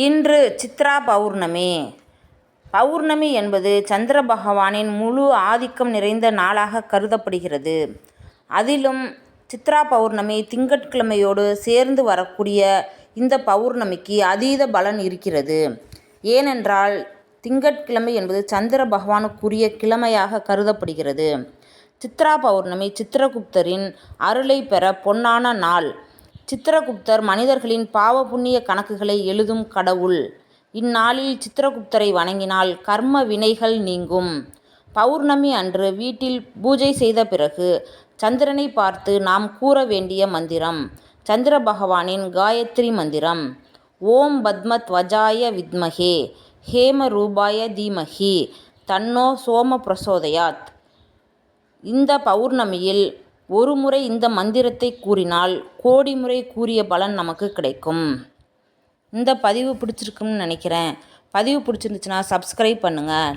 இன்று சித்ரா பௌர்ணமி பௌர்ணமி என்பது சந்திர பகவானின் முழு ஆதிக்கம் நிறைந்த நாளாக கருதப்படுகிறது. அதிலும் சித்ரா பௌர்ணமி திங்கட்கிழமையோடு சேர்ந்து வரக்கூடிய இந்த பௌர்ணமிக்கு அதீத பலன் இருக்கிறது. ஏனென்றால் திங்கட்கிழமை என்பது சந்திர பகவானுக்குரிய கிழமையாக கருதப்படுகிறது. சித்ரா பௌர்ணமி சித்ரகுப்தரின் அருளை பெற பொன்னான நாள். சித்திரகுப்தர் மனிதர்களின் பாவ புண்ணிய கணக்குகளை எழுதும் கடவுள். இந்நாளில் சித்திரகுப்தரை வணங்கினால் கர்ம வினைகள் நீங்கும். பௌர்ணமி அன்று வீட்டில் பூஜை செய்த பிறகு சந்திரனை பார்த்து நாம் கூற வேண்டிய மந்திரம் சந்திர பகவானின் காயத்ரி மந்திரம். ஓம் பத்மத்வஜாய வித்மகே ஹேமரூபாய தீமகி தன்னோ சோம பிரசோதயாத். இந்த பௌர்ணமியில் ஒரு முறை இந்த மந்திரத்தை கூறினால் கோடி முறை கூறிய பலன் நமக்கு கிடைக்கும். இந்த பதிவு பிடிச்சிருக்கும்னு நினைக்கிறேன். பதிவு பிடிச்சிருந்துச்சுன்னா சப்ஸ்கிரைப் பண்ணுங்கள்